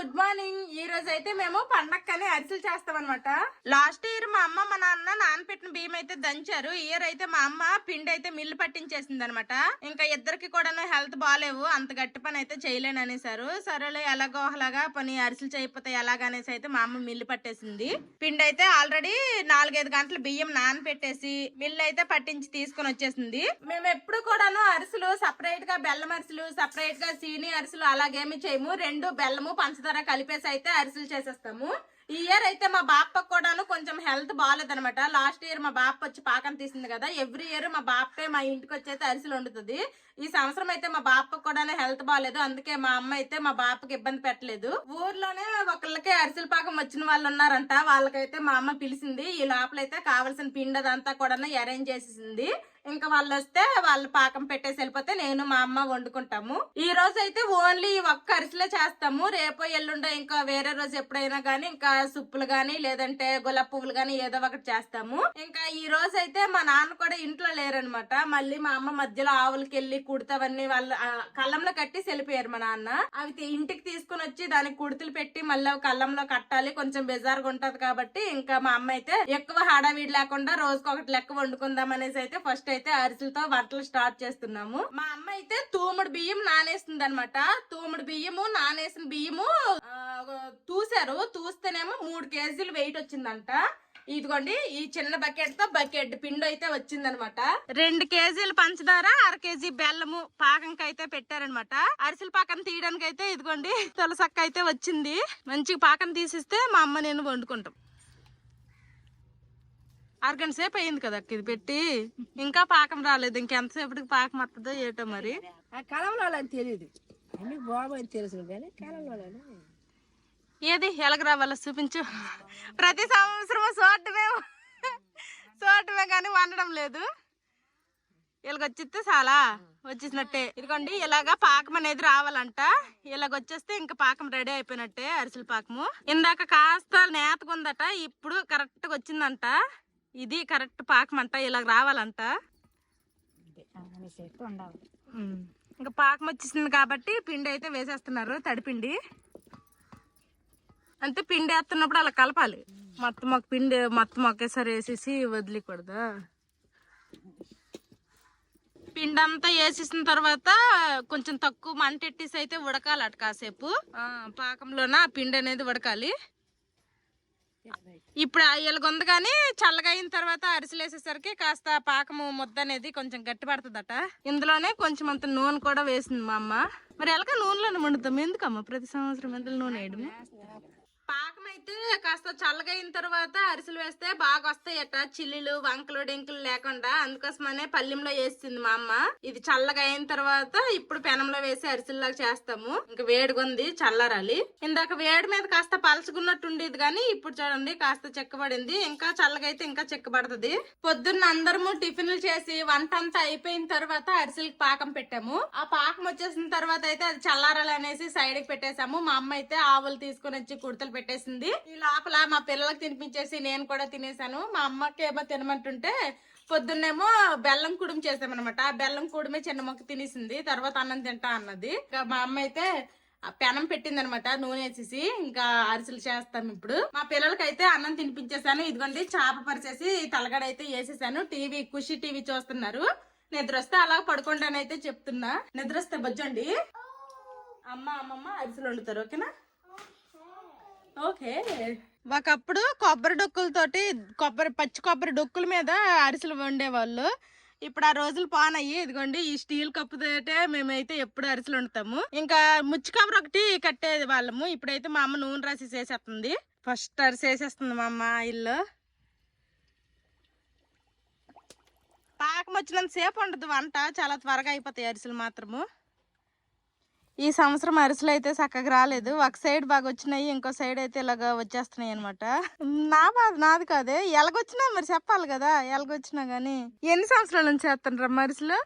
Good morning. ఈ రోజు అయితే మేము పండక్కని అరిసెలు చేస్తాం అనమాట లాస్ట్ ఇయర్ మా అమ్మ మా నాన్న నానపెట్టిన బియ్యం అయితే దంచారు. ఇయర్ అయితే మా అమ్మ పిండి అయితే మిల్లు పట్టించేసింది అనమాట ఇంకా ఇద్దరికి కూడా హెల్త్ బాగాలేవు. అంత గట్టి పని అయితే చేయలేను అనేసారు. సరేలే ఎలాగో అలాగా పని అరిసెలు చేయకపోతే ఎలాగనేసి అయితే మా అమ్మ మిల్లు పట్టేసింది. పిండి అయితే ఆల్రెడీ నాలుగైదు గంటలు బియ్యం నానపెట్టేసి మిల్లు అయితే పట్టించి తీసుకొని వచ్చేసింది. మేము ఎప్పుడు కూడాను అరిసెలు సపరేట్గా బెల్లం అరిసెలు సపరేట్గా సీని అరిసెలు అలాగేమి చేయము. రెండు బెల్లము పంచదార కలిపేసి అయితే అరిసెలు చేసేస్తాము. ఈ ఇయర్ అయితే మా బాప్పకు కూడాను కొంచెం హెల్త్ బాగాలేదనమాట లాస్ట్ ఇయర్ మా బాప్ప వచ్చి పాకం తీసింది కదా. ఎవ్రీ ఇయర్ మా బాప్పే మా ఇంటికి వచ్చి అయితే అరిసెలు వండుతుంది. ఈ సంవత్సరం అయితే మా బాప్పకు కూడా హెల్త్ బాగాలేదు అందుకే మా అమ్మ అయితే మా బాపకి ఇబ్బంది పెట్టలేదు. ఊర్లోనే ఒకళ్ళకి అరిసెల పాకం వచ్చిన వాళ్ళు ఉన్నారంట. వాళ్ళకైతే మా అమ్మ పిలిచింది ఈ లోపలైతే కావలసిన పిండి అదంతా కూడా అరేంజ్ చేసేసింది. ఇంకా వాళ్ళు వస్తే వాళ్ళు పాకం పెట్టేసి వెళ్ళిపోతే నేను మా అమ్మ వండుకుంటాము. ఈ రోజు అయితే ఓన్లీ ఒక్క అరిసెలే చేస్తాము. రేపు ఎల్లుండో ఇంకా వేరే రోజు ఎప్పుడైనా గానీ ఇంకా సుప్పులు గానీ లేదంటే గులాబ్ పువ్వులు గానీ ఏదో ఒకటి చేస్తాము. ఇంకా ఈ రోజు అయితే మా నాన్న కూడా ఇంట్లో లేరనమాట. మళ్ళీ మా అమ్మ మధ్యలో ఆవులకి వెళ్ళి కుడతావన్నీ వాళ్ళు కళ్ళంలో కట్టి వెళ్ళిపోయారు మా నాన్న. అవి ఇంటికి తీసుకుని వచ్చి దానికి కుడుతులు పెట్టి మళ్ళీ కళ్ళంలో కట్టాలి. కొంచెం బెజార్గా ఉంటది కాబట్టి ఇంకా మా అమ్మ అయితే ఎక్కువ హడావిడి లేకుండా రోజుకొకటి లెక్క వండుకుందాం అనేసి అయితే ఫస్ట్ అయితే అరిసెలతో వంటలు స్టార్ట్ చేస్తున్నాము. మా అమ్మ అయితే తూముడు బియ్యం నానేస్తుంది అనమాట తూముడు బియ్యము నానేసిన బియ్యము తూసారు తూస్తేనేమో మూడు కేజీలు వెయిట్ వచ్చిందంట. ఇదిగోండి ఈ చిన్న బకెట్తో బకెట్ పిండి అయితే వచ్చిందనమాట రెండు కేజీలు పంచదార అర కేజీ బెల్లము పాకంకి అయితే పెట్టారనమాట అరిసెల పాకం తీయడానికి అయితే ఇదిగోండి తులసక్క అయితే వచ్చింది. మంచిగా పాకం తీసిస్తే మా అమ్మ నేను వండుకుంటాం. అరగంట సేపు అయింది కదా ఇది పెట్టి. ఇంకా పాకం రాలేదు. ఇంకెంతసేపటికి పాకం వస్తుందో ఏటో మరి. కాలంలో అని తెలియదు అన్ని బాబు అని తెలుసు కానీ కాలంలో ఏది? ఎలాగ రావాలో చూపించు. ప్రతి సంవత్సరం చూడటమే చూడటమే కానీ వండడం లేదు. ఇలాగ వచ్చిస్తే చాలా వచ్చేసినట్టే. ఇదిగోండి ఇలాగా పాకం అనేది రావాలంట. ఇలాగ వచ్చేస్తే ఇంకా పాకం రెడీ అయిపోయినట్టే అరిసెల పాకము. ఇందాక కాస్త నేతగా ఉందట ఇప్పుడు కరెక్ట్గా వచ్చిందంట. ఇది కరెక్ట్ పాకం అంట ఇలాగ రావాలంట. ఇంకా పాకం వచ్చేసింది కాబట్టి పిండి అయితే వేసేస్తున్నారు తడిపిండి. అంతే పిండి వేస్తున్నప్పుడు అలా కలపాలి. మొత్తం ఒక పిండి మొత్తం ఒకేసారి వేసేసి వదిలేకూడదా? పిండి అంతా వేసేసిన తర్వాత కొంచెం తక్కువ మంట ఎట్టేసి అయితే ఉడకాలి అటు కాసేపు పాకంలోన పిండి అనేది ఉడకాలి. ఇప్పుడు ఇలాగుంది కానీ చల్లగా అయిన తర్వాత అరిసెలు వేసేసరికి కాస్త పాకము ముద్ద అనేది కొంచెం గట్టి పడుతుందట. ఇందులోనే కొంచెం అంత నూనె కూడా వేసింది మా అమ్మ. మరి ఎలాగ నూనెలోనే వండుతాం? ఎందుకమ్మా ప్రతి సంవత్సరం ఎంత నూనె వేయడం కాస్త చల్లగా అయిన తర్వాత అరిసెలు వేస్తే బాగా వస్తాయట చిల్లులు వంకలు డెంకులు లేకుండా అందుకోసమనే పల్లెంలో వేసింది మా అమ్మ. ఇది చల్లగా అయిన తర్వాత ఇప్పుడు పెనంలో వేసి అరిసెల్లాగా చేస్తాము. ఇంకా వేడిగా ఉంది చల్లారాలి. ఇందాక వేడి మీద కాస్త పలుచుకున్నట్టు ఉండేది కానీ ఇప్పుడు చూడండి కాస్త చెక్కబడింది. ఇంకా చల్లగా అయితే ఇంకా చెక్కబడుతుంది. పొద్దున్న అందరము టిఫిన్లు చేసి వంట అంతా అయిపోయిన తర్వాత అరిసెలకి పాకం పెట్టాము. ఆ పాకం వచ్చేసిన తర్వాత అయితే అది చల్లారాలి అనేసి సైడ్కి పెట్టేశాము. మా అమ్మ అయితే ఆవులు తీసుకొని వచ్చి కుర్తలు పెట్టేసింది. ఈ లోపల మా పిల్లలకు తినిపించేసి నేను కూడా తినేసాను. మా అమ్మకి ఏమో తినమంటుంటే పొద్దున్నేమో బెల్లం కుడుము చేసామన్నమాట. ఆ బెల్లం కుడుమే చిన్న మొక్క తినేసింది. తర్వాత అన్నం తింటా అన్నది. ఇంకా మా అమ్మ అయితే పెనం పెట్టింది అనమాట నూనె వేసేసి ఇంకా అరిసెలు చేస్తాం ఇప్పుడు. మా పిల్లలకి అయితే అన్నం తినిపించేసాను. ఇదిగోండి చేప పరిచేసి తలగడ అయితే వేసేసాను. టీవీ ఖుషి టీవీ చూస్తున్నారు. నిద్ర వస్తే అలా పడుకోండి చెప్తున్నా. నిద్ర వస్తే బజ్జండి. అమ్మ అమ్మమ్మ అరిసెలు వండుతారు. ఓకేనా? ఓకే. ఒకప్పుడు కొబ్బరి డొక్కులతోటి కొబ్బరి పచ్చి కొబ్బరి డొక్కుల మీద అరిసెలు వండేవాళ్ళు. ఇప్పుడు ఆ రోజులు పానయ్యి ఇదిగోండి ఈ స్టీల్ కప్పు తోటే మేమైతే ఎప్పుడు అరిసెలు వండుతాము. ఇంకా ముచ్చి కవర్ ఒకటి కట్టేది వాళ్ళము. ఇప్పుడైతే మా అమ్మ నూనె రాసి చేసేస్తుంది. ఫస్ట్ అరిసి వేసేస్తుంది మా అమ్మ ఇల్లు. పాకం వచ్చినంత సేపు ఉండదు వంట. చాలా త్వరగా అయిపోతాయి అరిసెలు మాత్రము. ఈ సంవత్సరం అరిసెలు అయితే చక్కగా రాలేదు. ఒక సైడ్ బాగా వచ్చినాయి ఇంకో సైడ్ అయితే ఇలాగ వచ్చేస్తున్నాయి అనమాట నా బాధ నాది కాదే. ఎలాగొచ్చినా మరి చెప్పాలి కదా ఎలాగొచ్చినా గానీ. ఎన్ని సంవత్సరాల నుంచి చేస్తాను అరిసెలు?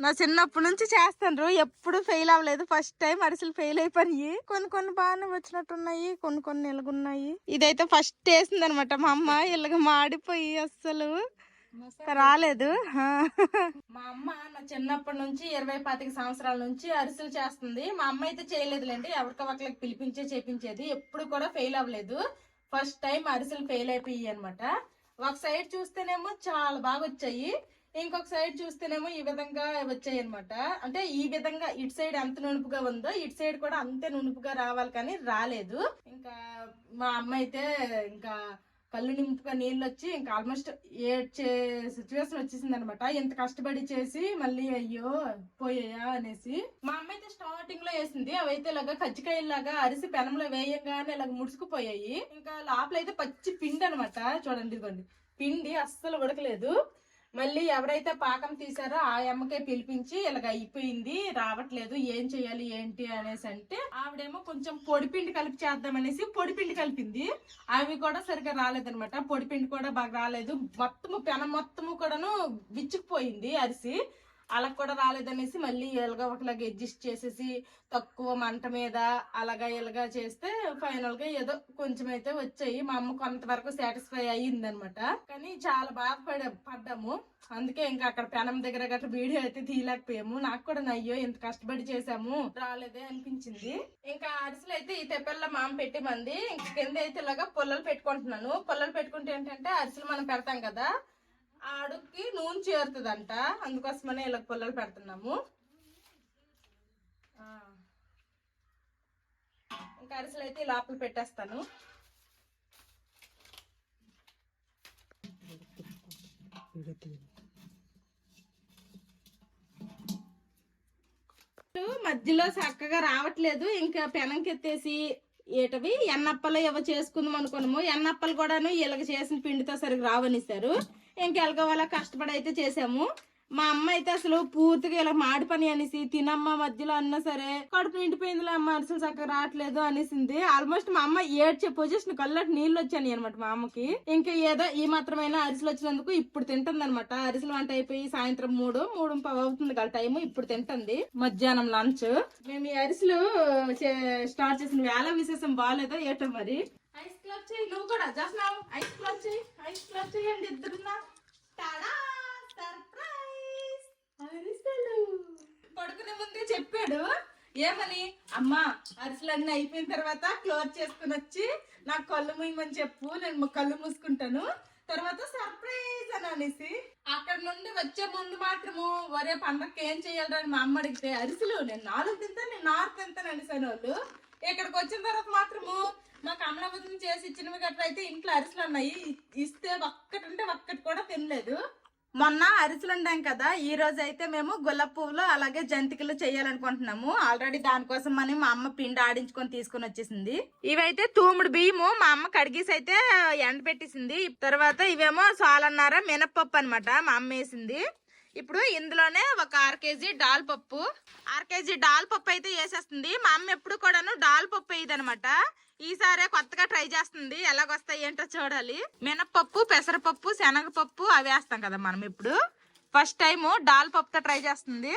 నా చిన్నప్పటి నుంచి చేస్తాను ఎప్పుడు ఫెయిల్ అవ్వలేదు. ఫస్ట్ టైం అరిసెలు ఫెయిల్ అయిపోయి కొన్ని కొన్ని బాగానే వచ్చినట్టున్నాయి కొన్ని కొన్ని ఇలాగున్నాయి. ఇదైతే ఫస్ట్ వేసింది అనమాట మా అమ్మ. ఇలాగ మాడిపోయి అస్సలు. రాలేదు. మా అమ్మ నా చిన్నప్పటి నుంచి ఇరవై పాతిక సంవత్సరాల నుంచి అరిసెలు చేస్తుంది. మా అమ్మ అయితే చేయలేదులేండి. ఎవరికో ఒకరికి పిలిపించే చేపించేది. ఎప్పుడు కూడా ఫెయిల్ అవ్వలేదు. ఫస్ట్ టైం అరిసెలు ఫెయిల్ అయిపోయి అనమాట ఒక సైడ్ చూస్తేనేమో చాలా బాగా వచ్చాయి. ఇంకొక సైడ్ చూస్తేనేమో ఈ విధంగా వచ్చాయి అనమాట అంటే ఈ విధంగా ఇటు సైడ్ ఎంత నునుపుగా ఉందో ఇటు సైడ్ కూడా అంతే నునుపుగా రావాలి కానీ రాలేదు. ఇంకా మా అమ్మ అయితే ఇంకా కళ్ళు నింపుగా నీళ్ళు వచ్చి ఇంకా ఆల్మోస్ట్ ఏడ్చే సిచ్యువేషన్ వచ్చేసింది అనమాట ఎంత కష్టపడి చేసి మళ్ళీ అయ్యో పోయాయా అనేసి. మా అమ్మ అయితే స్టార్టింగ్లో వేసింది. అవైతే ఇలాగా కజ్జికాయలాగా అరిసి పెనంలో వేయగానే ఇలాగ ముడుచుకుపోయాయి. ఇంకా లోపల అయితే పచ్చి పిండి అనమాట. చూడండి ఇదిగోండి. పిండి అస్సలు ఉడకలేదు. మళ్ళీ ఎవరైతే పాకం తీసారో ఆ అమ్మకే పిలిపించి ఇలాగ అయిపోయింది రావట్లేదు ఏం చేయాలి ఏంటి అనేసి అంటే ఆవిడేమో కొంచెం పొడిపిండి కలిపి చేద్దామనేసి పొడిపిండి కలిపింది. అవి కూడా సరిగ్గా రాలేదనమాట పొడిపిండి కూడా బాగా రాలేదు. మొత్తము పెనం మొత్తము కూడాను విచ్చుకుపోయింది అరిసి. అలా కూడా రాలేదనేసి మళ్ళీ ఎలాగ ఒకలాగా అడ్జస్ట్ చేసేసి తక్కువ మంట మీద అలాగా ఇలాగా చేస్తే ఫైనల్గా ఏదో కొంచెం అయితే వచ్చాయి. మా అమ్మ కొంతవరకు సాటిస్ఫై అయ్యిందనమాట. కానీ చాలా బాధపడ పడ్డాము. అందుకే ఇంకా అక్కడ పెనం దగ్గర గట్రా వీడియో అయితే తీయలేకపోయాము. నాకు కూడా నయ్యో ఇంత కష్టపడి చేసాము రాలేదే అనిపించింది. ఇంకా అరిసెలు అయితే ఈ తెప్పల్లో మామ పెట్టి మంది ఇంక కింద అయితే ఇలాగా పొల్లలు పెట్టుకుంటున్నాను. పొల్లలు పెట్టుకుంటే ఏంటంటే అరిసెలు మనం పెడతాం కదా ఆ అడుగుకి నూనె చేరుతుందంట. అందుకోసమనే ఇలా పొల్లలు పెడుతున్నాము. ఇంకా అరిసెలు అయితే ఈ లోపల పెట్టేస్తాను. మధ్యలో చక్కగా రావట్లేదు. ఇంకా పెనంకెత్తేసి ఏటవి? ఎన్నప్పలు ఏవో చేసుకుందాం అనుకున్నాము. ఎన్నప్పలు కూడాను ఇలాగ చేసిన పిండితో సరిగ్గా రావనిస్తారు. ఇంకెలగ వాళ్ళ కష్టపడి అయితే చేసాము మా అమ్మ అయితే అసలు పూర్తిగా ఇలా మాడి పని అనేసి తినమ్మ మధ్యలో అన్నా సరే కడుపు నిండిపోయిందిలే అమ్మ అరిసెలు చక్కగా రావట్లేదు అనేసింది. ఆల్మోస్ట్ మా అమ్మ ఏడ్చే పొజిషన్ కళ్ళకి నీళ్ళు వచ్చాను అనమాట మా అమ్మకి. ఇంకా ఏదో ఈ మాత్రమైన అరిసెలు వచ్చినందుకు ఇప్పుడు తింటుంది అనమాట అరిసెలు వంట అయిపోయి సాయంత్రం మూడు మూడు పావు అవుతుంది కదా టైం ఇప్పుడు తింటుంది. మధ్యాహ్నం లంచ్ మేము ఈ అరిసెలు చే- స్టార్ట్ చేసిన వేళ విశేషం బాగాలేదో ఏటో మరి? ఐస్ క్లబ్ చేయి నువ్వు కూడా చేస్తున్నావు ఐస్ క్లబ్ చేయి ఐస్ క్లబ్ చేయండి ఇద్దరున్నా. టాడా సర్ప్రైజ్ అరిసెలు. పడుకునే ముందే చెప్పాడు. ఏమని? అమ్మా అరిసెలన్నీ అయిపోయిన తర్వాత క్లోజ్ చేసుకుని వచ్చి నాకు కళ్ళు మూయమని చెప్పు నేను కళ్ళు మూసుకుంటాను. తర్వాత సర్ప్రైజ్ అని అనేసి అక్కడ నుండి వచ్చే ముందు మాత్రము వరే పండగకి ఏం చేయాలని మా అమ్మ అడిగితే అరిసెలు నేను నాలుగు తింటాను నేను నాలుగు తింటాను అనేసాను వాళ్ళు ఇక్కడికి వచ్చిన తర్వాత మాత్రము మాకు అమలావతం చేసి ఇచ్చినవి గట్రా అయితే ఇంట్లో అరిసెలు ఉన్నాయి ఇస్తే ఒక్కటి ఉంటే ఒక్కటి కూడా తినలేదు. మొన్న అరిసెలు ఉండాం కదా ఈ రోజు అయితే మేము గులాబ్ పువ్వులు అలాగే జంతికలు చేయాలనుకుంటున్నాము. ఆల్రెడీ దానికోసం అని మా అమ్మ పిండి ఆడించుకొని తీసుకొని వచ్చేసింది. ఇవైతే తూముడు బియ్యము మా అమ్మ కడిగేసి అయితే ఎండ పెట్టేసింది తర్వాత ఇవేమో సాలన్నార మినప్పప్పు అనమాట మా అమ్మ వేసింది. ఇప్పుడు ఇందులోనే ఒక అర కేజీ డాల్ పప్పు. అర కేజీ డాల్ పప్పు అయితే వేసేస్తుంది. మా అమ్మ ఎప్పుడు కూడాను డాల్ పప్పు వేయదనమాట ఈసారి కొత్తగా ట్రై చేస్తుంది. ఎలాగొస్తాయి ఏంటో చూడాలి. మినప్పప్పు పెసరపప్పు శనగపప్పు అవి వేస్తాం కదా మనం ఇప్పుడు. ఫస్ట్ టైము డాల్ పప్పుతో ట్రై చేస్తుంది.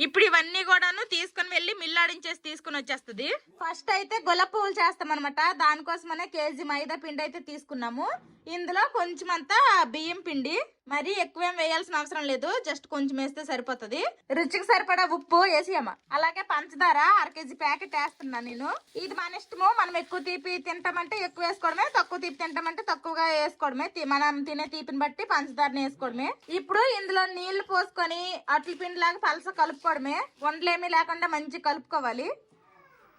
ఇప్పుడు ఇవన్నీ కూడాను తీసుకుని వెళ్ళి మిల్లాడించేసి తీసుకుని వచ్చేస్తుంది. ఫస్ట్ అయితే గులాబ్ పువ్వులు చేస్తాం అనమాట దానికోసమనే కేజీ మైదా పిండి అయితే తీసుకున్నాము. ఇందులో కొంచెం అంతా బియ్యం పిండి. మరి ఎక్కువేం వేయాల్సిన అవసరం లేదు. జస్ట్ కొంచెం వేస్తే సరిపోతుంది. రుచికి సరిపడా ఉప్పు వేసేయమ్మా అలాగే పంచదార అర కేజీ ప్యాకెట్ వేస్తున్నా నేను. ఇది మన ఇష్టము. మనం ఎక్కువ తీపి తింటామంటే ఎక్కువ వేసుకోవడమే. తక్కువ తీపి తింటామంటే తక్కువగా వేసుకోవడమే. తి- మనం తినే తీపిని బట్టి పంచదారని వేసుకోవడమే. ఇప్పుడు ఇందులో నీళ్ళు పోసుకొని అట్ల పిండి లాగా పలస కలుపుకోవడమే. వండలేమీ లేకుండా మంచి కలుపుకోవాలి.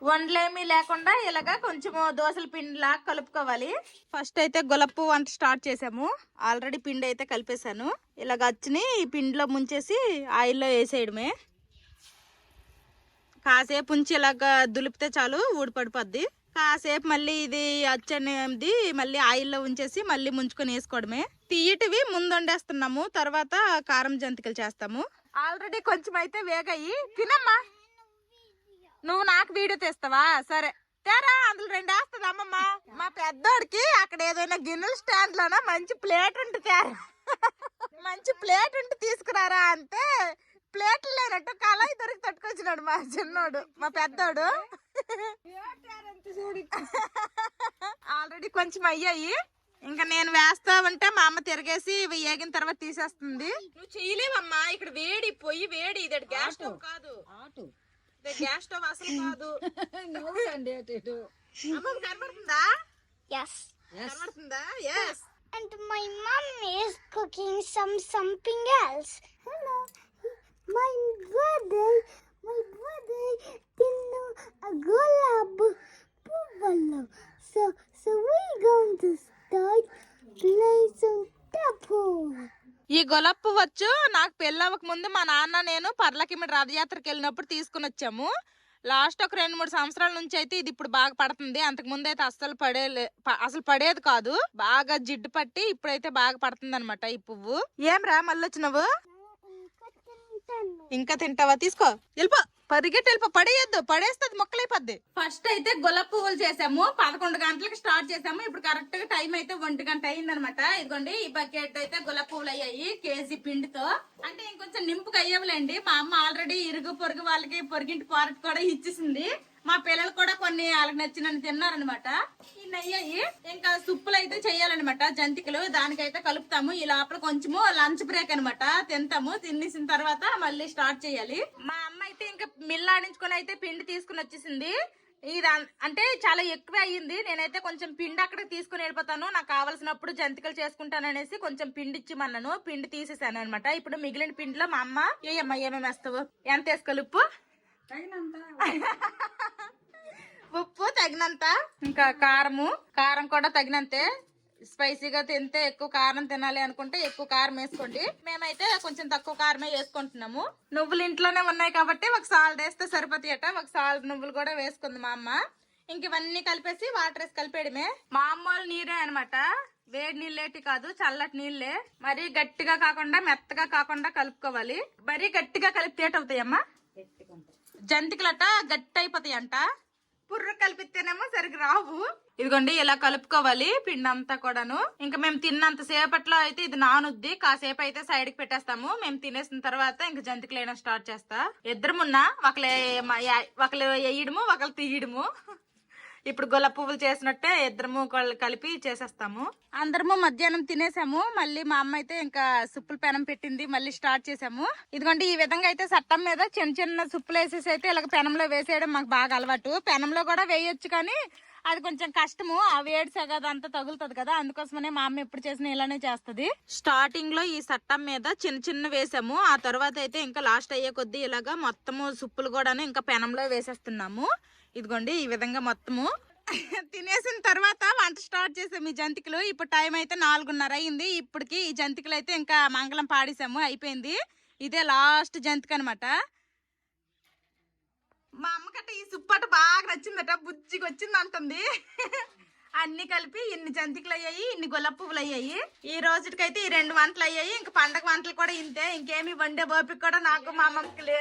వండలేమీ లేకుండా ఇలాగ కొంచెము దోశల పిండిలా కలుపుకోవాలి. ఫస్ట్ అయితే గులప్పు వంట స్టార్ట్ చేసాము. ఆల్రెడీ పిండి అయితే కలిపేశాను. ఇలాగ అచ్చుని ఈ పిండిలో ముంచేసి ఆయిల్లో వేసేయడమే. కాసేపు ఉంచి ఇలాగ దులిపితే చాలు ఊడిపడిపోద్ది కాసేపు మళ్ళీ ఇది అచ్చనేది మళ్ళీ ఆయిల్లో ఉంచేసి మళ్ళీ ముంచుకొని వేసుకోవడమే. తీయటివి ముందు వండేస్తున్నాము. తర్వాత కారం జంతికలు చేస్తాము. ఆల్రెడీ కొంచెం అయితే వేగాయి. తినమ్మా. నువ్వు నాకు వీడియో తీస్తావా? సరే. తేరా అందులో రెండు వేస్తుంది అమ్మమ్మ. మా పెద్దోడికి అక్కడ ఏదైనా గిన్నెల స్టాండ్ లోన మంచి ప్లేట్ ఉంటే తేరా. మంచి ప్లేట్ ఉంటే తీసుకురారా అంటే ప్లేట్లు లేనట్టు కళాయి దొరికి తట్టుకొచ్చినాడు మా చిన్నోడు మా పెద్దోడు. ఆల్రెడీ కొంచెం అయ్యాయి. ఇంకా నేను వేస్తావంటే మా అమ్మ తిరగేసి ఇవి ఏగిన తర్వాత తీసేస్తుంది. నువ్వు చేయలేవమ్మా ఇక్కడ వేడి పొయ్యి వేడి ఇది గ్యాస్ స్టవ్ కాదు. ఆటు. ఇది గ్యాస్ స్టవ్ అసలు కాదు. అమ్మ కనబడుతుందా? Yes. కనబడుతుందా? Yes And my mom is cooking some something else. Hello. My brother, my brother didn't a gulab. So, so going to ఈ గొలప్పు వచ్చు. నాకు పెళ్ళవక ముందు మా నాన్న నేను పర్లకిమిడి రథయాత్రకి వెళ్ళినప్పుడు తీసుకుని వచ్చాము. లాస్ట్ ఒక రెండు మూడు సంవత్సరాల నుంచి అయితే ఇది ఇప్పుడు బాగా పడుతుంది. అంతకు ముందు అయితే అస్సలు పడే అసలు పడేది కాదు. బాగా జిడ్డు పట్టి ఇప్పుడైతే బాగా పడుతుంది అనమాట ఈ పువ్వు. ఏం రా మళ్ళీ వచ్చినావు ఇంకా తింటావా? తీసుకో. వెళ్ళిపో పరిగెట్టి వెళ్ళిపో పడేయద్దు. పడేస్తుంది మొక్కలైపోద్ది. ఫస్ట్ అయితే గులాబ్ పువ్వులు చేసాము. పదకొండు గంటలకు స్టార్ట్ చేసాము. ఇప్పుడు కరెక్ట్గా టైం అయితే ఒంటి గంట అయింది అనమాట ఇదిగోండి ఈ బకెట్ అయితే గులాబ్ పువ్వులు అయ్యాయి కేజీ పిండితో. అంటే ఇంకొంచెం నింపుకు అయ్యవులేండి. మా అమ్మ ఆల్రెడీ ఇరుగు పొరుగు వాళ్ళకి పొరిగింటి పారట్ కూడా ఇచ్చేసింది. మా పిల్లలు కూడా కొన్ని వాళ్ళకి నచ్చినని తిన్నారనమాట ఈ అయ్యాయి ఇంకా సుప్పులు అయితే చేయాలన్నమాట. జంతికలు దానికైతే కలుపుతాము. ఈ లోపల కొంచెము లంచ్ బ్రేక్ అనమాట తింటాము. తినేసిన తర్వాత మళ్ళీ స్టార్ట్ చేయాలి. మా అమ్మ అయితే ఇంకా మిల్లాడించుకొని అయితే పిండి తీసుకుని వచ్చేసింది. ఇది అంటే చాలా ఎక్కువ అయ్యింది. నేనైతే కొంచెం పిండి అక్కడికి తీసుకుని వెళ్ళిపోతాను. నాకు కావాల్సినప్పుడు జంతికలు చేసుకుంటాను అనేసి కొంచెం పిండి ఇచ్చిమన్నాను పిండి తీసేసాను అనమాట ఇప్పుడు మిగిలిన పిండిలో మా అమ్మ ఏయమ్మా ఏమేమి వేస్తావు? ఎంత వేసుకోవాలి ఉప్పు ఉప్పు తగినంత. ఇంకా కారము. కారం కూడా తగినంతే. స్పైసీగా తింటే ఎక్కువ కారం తినాలి అనుకుంటే ఎక్కువ కారం వేసుకోండి. మేమైతే కొంచెం తక్కువ కారమే వేసుకుంటున్నాము. నువ్వులు ఇంట్లోనే ఉన్నాయి కాబట్టి ఒక సాల్ట్ వేస్తే సరిపోతాయి అట. ఒక సాల్ట్ నువ్వులు కూడా వేసుకుంది మా అమ్మ. ఇంక ఇవన్నీ కలిపేసి వాటర్ వేసి కలిపేయడమే. మామూలు నీరే అన్నమాట. వేడి నీళ్ళేటి కాదు చల్లటి నీళ్ళే. మరీ గట్టిగా కాకుండా మెత్తగా కాకుండా కలుపుకోవాలి. మరీ గట్టిగా కలిపితే ఏటవుతాయమ్మా? జంతికలట గట్టి అయిపోతాయి అంట పుర్ర కలిపితేనేమో సరిగ్గా రావు. ఇదిగోండి ఇలా కలుపుకోవాలి పిండి అంతా కూడాను. ఇంకా మేము తిన్నంత సేపట్లో అయితే ఇది నానుద్ది. కాసేపు అయితే సైడ్కి పెట్టేస్తాము. మేము తినేసిన తర్వాత ఇంకా జంతికలు స్టార్ట్ చేస్తా. ఇద్దరమున్నా ఒకలే ఒకరు వేయడము ఒకరు తీయడము. ఇప్పుడు గుల్ల పువ్వులు చేసినట్టే ఇద్దరము కల్- కలిపి చేసేస్తాము. అందరము మధ్యాహ్నం తినేసాము. మళ్ళీ మా అమ్మ అయితే ఇంకా సుప్పుల పెనం పెట్టింది. మళ్ళీ స్టార్ట్ చేసాము. ఇదిగోండి ఈ విధంగా అయితే సట్టం మీద చిన్న చిన్న సుప్పులు వేసేసి అయితే ఇలాగ పెనంలో వేసేయడం మాకు బాగా అలవాటు. పెనంలో కూడా వేయొచ్చు కానీ అది కొంచెం కష్టము. ఆ వేడి సగ అదంతా తగులుతుంది కదా. అందుకోసమనే మా అమ్మ ఎప్పుడు చేసిన ఇలానే చేస్తది. స్టార్టింగ్లో ఈ సట్టం మీద చిన్న చిన్న వేసాము. ఆ తర్వాత అయితే ఇంకా లాస్ట్ అయ్యే కొద్దీ ఇలాగా మొత్తము సుప్పులు కూడాను ఇంకా పెనంలో వేసేస్తున్నాము. ఇదిగోండి ఈ విధంగా మొత్తము తినేసిన తర్వాత వంట స్టార్ట్ చేసాము ఈ జంతికలు. ఇప్పుడు టైం అయితే నాలుగున్నర అయింది. ఇప్పటికి ఈ జంతికలు అయితే ఇంకా మంగళం పాడేసాము అయిపోయింది. ఇదే లాస్ట్ జంతిక అనమాట మా అమ్మకట్ట ఈ సుప్పట బాగా నచ్చిందట బుజ్జికి వచ్చింది అంటుంది అన్ని కలిపి ఇన్ని జంతికలు అయ్యాయి ఇన్ని గులాబ్ పువ్వులు అయ్యాయి ఈ రోజుకైతే ఈ రెండు వంటలు అయ్యాయి ఇంక పండగ వంటలు కూడా ఇంతే. ఇంకేమి వండే ఓపిక కూడా నాకు మా అమ్మకి లే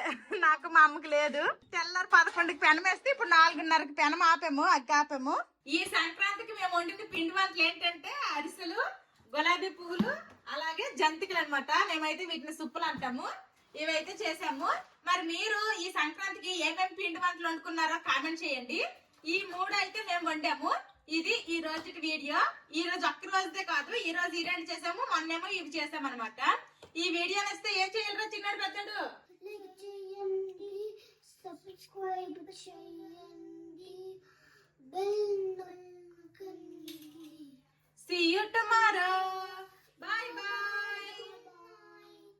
నాకు మా అమ్మకి లేదు. తెల్లారి పదకొండుకి పెనం వేస్తే ఇప్పుడు నాలుగున్నరకి పెనం ఆపాము అగ్గి ఆపాము. ఈ సంక్రాంతికి మేము వండిన పిండి వంటలు ఏంటంటే అరిసెలు గులాబీ పువ్వులు అలాగే జంతికలు అన్నమాట మేమైతే వీటిని సుప్పులు అంటాము. ఇవైతే చేసాము. మరి మీరు ఈ సంక్రాంతికి ఏమేమి పిండి వంటలు వండుకున్నారో కామెంట్ చేయండి. ఈ మూడు అయితే మేము వండాము. ఇది ఈ రోజు వీడియో. ఈ రోజు ఒక్క రోజుదే కాదు ఈ రోజు ఈ రెండు చేసాము మొన్నేమో ఇవి చేసాం అనమాట ఈ వీడియో నచ్చితే ఏం చేయాలిరా చిన్నాడు పెద్దడు? సబ్స్క్రైబ్ చేయండి బెల్ నొక్కండి. See you tomorrow.